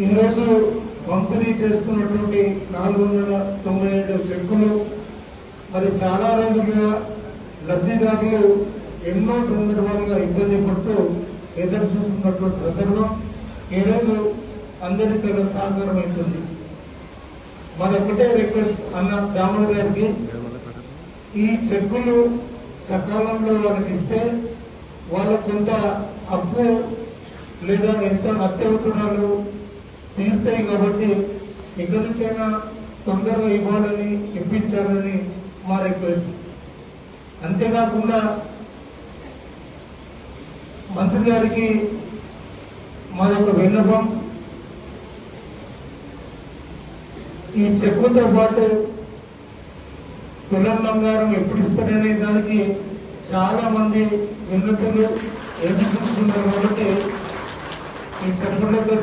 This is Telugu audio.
ఈరోజు పంపిణీ చేస్తున్నటువంటి నాలుగు వందల తొంభై ఏడు చెక్కులు మరి చాలా రోజులుగా లబ్ధిదారులు ఎన్నో సందర్భాలుగా ఇబ్బంది పడుతూ ఎదురు చూస్తున్నటువంటి సందర్భం. ఈరోజు అందరికీ సహకారం అవుతుంది. మన ఒకటే రిక్వెస్ట్ అన్న దామోదర్ గారికి ఈ చెక్కులు సకాలంలో వాళ్ళకి ఇస్తే వాళ్ళకు కొంత అప్పు లేదా ఎంత అత్యవసరాలు తీరుతాయి కాబట్టి ఎక్కడి నుంచైనా తొందరగా ఇవ్వాలని ఇప్పించాలని మా రిక్వెస్ట్ అంతేకాకుండా మంత్రి గారికి మా యొక్క విన్నపం ఈ చెక్కుతో పాటు తులం బంగారం ఎప్పుడు ఇస్తారనే దానికి చాలా మంది విన్నతులు ఎదురు చూస్తున్నారు కాబట్టి ఈ చెప్పులతో